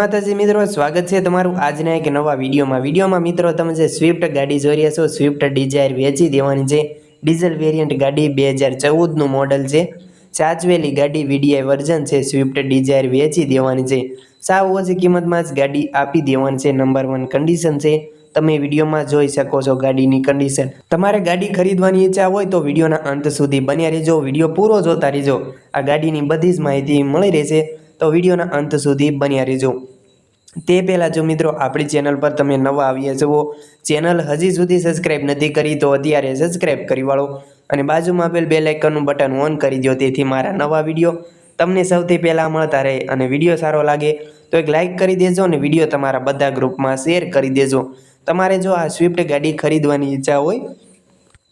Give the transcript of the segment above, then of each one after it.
માતાજી, મિત્રો, સ્વાગત છે તમારું આજના એક નવા વિડીયોમાં. વિડીયોમાં, મિત્રો, તમે જે સ્વિફ્ટ ગાડી જોઈ રહ્યા છો સ્વિફ્ટ ડિઝાયર વેચી દેવાની છે. ડીઝલ વેરિયન્ટ ગાડી બે હજાર ચૌદનું મોડલ છે. સાચવેલી ગાડી વીડીઆઈ વર્ઝન છે સ્વિફ્ટ ડિઝાયર વેચી દેવાની છે. સાવ ઓછી કિંમતમાં જ ગાડી આપી દેવાની છે. નંબર વન કન્ડિશન છે. તમે વિડીયોમાં જોઈ શકો છો ગાડીની કન્ડિશન તમારે ગાડી ખરીદવાની ઈચ્છા હોય તો વિડીયોના અંત સુધી બન્યા રહેજો. વીડિયો પૂરો જોતા રહેજો. આ ગાડીની બધી જ માહિતી મળી રહેશે. તો વિડીયોના અંત સુધી બન્યા રહેજો. તે પહેલાં જો મિત્રો આપણી ચેનલ પર તમે નવા આવ્યા છો, ચેનલ હજી સુધી સબસ્ક્રાઈબ નથી કરી તો અત્યારે સબસ્ક્રાઈબ કરી વાળો અને બાજુમાં આપેલ બે લાઇકનનું બટન ઓન કરી દો તેથી મારા નવા વીડિયો તમને સૌથી પહેલાં મળતા રહે અને વીડિયો સારો લાગે તો એક લાઇક કરી દેજો અને વીડિયો તમારા બધા ગ્રુપમાં શેર કરી દેજો. તમારે જો આ સ્વિફ્ટ ગાડી ખરીદવાની ઈચ્છા હોય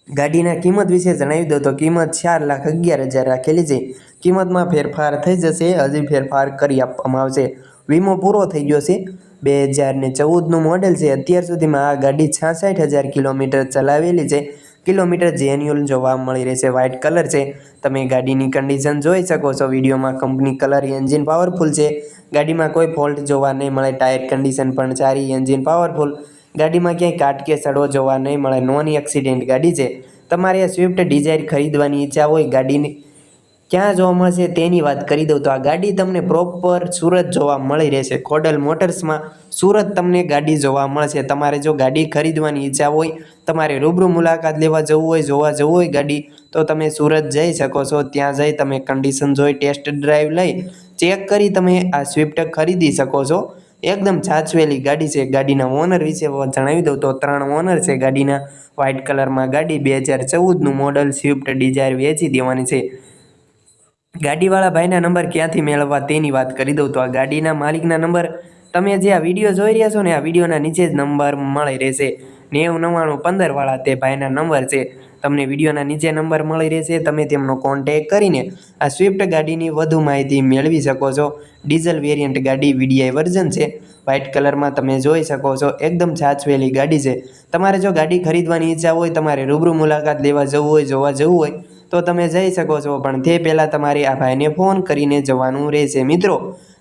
ગાડીના કિંમત વિશે જણાવી દો તો કિંમત ચાર લાખ અગિયાર હજાર રાખેલી છે. કિંમતમાં ફેરફાર થઈ જશે, હજી ફેરફાર કરી આપવામાં આવશે. વીમો પૂરો થઈ ગયો છે. બે હજાર ને ચૌદનું મોડેલ છે. અત્યાર સુધીમાં આ ગાડી છાસઠ હજાર કિલોમીટર ચલાવેલી છે. કિલોમીટર જેન્યુઅલ જોવા મળી રહેશે. વ્હાઇટ કલર છે. તમે ગાડીની કન્ડિશન જોઈ શકો છો. વિડીયોમાં કંપની કલર, એન્જિન પાવરફુલ છે. ગાડીમાં કોઈ ફોલ્ટ જોવા નહીં મળે. ટાયર કન્ડિશન પણ સારી, એન્જિન પાવરફુલ. ગાડીમાં ક્યાંય કાટ કે સડો જોવા નહીં મળે, નોન એક્સિડેન્ટ ગાડી છે. તમારે સ્વિફ્ટ ડિઝાયર ખરીદવાની ઈચ્છા હોય ગાડીની, ક્યાં જોવા મળશે તેની વાત કરી દઉં તો આ ગાડી તમને પ્રોપર સુરત જોવા મળી રહેશે. ખોડલ મોટર્સમાં સુરત તમને ગાડી જોવા મળશે. તમારે જો ગાડી ખરીદવાની ઈચ્છા હોય, તમારે રૂબરૂ મુલાકાત લેવા જવું હોય, જોવા જવું હોય ગાડી, તો તમે સુરત જઈ શકો છો. ત્યાં જઈ તમે કન્ડિશન જોઈ ટેસ્ટ ડ્રાઈવ લઈ, ચેક કરી તમે આ સ્વિફ્ટ ખરીદી શકો છો. એકદમ જાચવેલી ગાડી છે. ગાડીના ઓનર વિશે જણાવી દઉં તો ત્રણ ઓનર છે. ગાડીના વ્હાઇટ કલરમાં ગાડી, બે હજાર ચૌદનું મોડલ સ્વિફ્ટ ડિઝાયર વેચી દેવાની છે. ગાડીવાળા ભાઈના નંબર ક્યાંથી મેળવવા તેની વાત કરી દઉં તો આ ગાડીના માલિકના નંબર તમે જે આ વીડિયો જોઈ રહ્યા છો ને, આ વિડીયોના નીચે જ નંબર મળી રહેશે. નેવું નવ્વાણું પંદરવાળા તે ભાઈના નંબર છે. તમને વિડીયોના નીચે નંબર મળી રહેશે. તમે તેમનો કોન્ટેક કરીને આ સ્વિફ્ટ ગાડીની વધુ માહિતી મેળવી શકો છો. ડીઝલ વેરિયન્ટ ગાડી વીડીઆઈ વર્ઝન છે. વ્હાઇટ કલરમાં તમે જોઈ શકો છો. એકદમ છાછવેલી ગાડી છે. તમારે જો ગાડી ખરીદવાની ઈચ્છા હોય, તમારે રૂબરૂ મુલાકાત લેવા જવું હોય, જોવા જવું હોય, તો તમે જઈ શકો છો. પણ તે પહેલાં તમારે આ ભાઈને ફોન કરીને જવાનું રહેશે. મિત્રો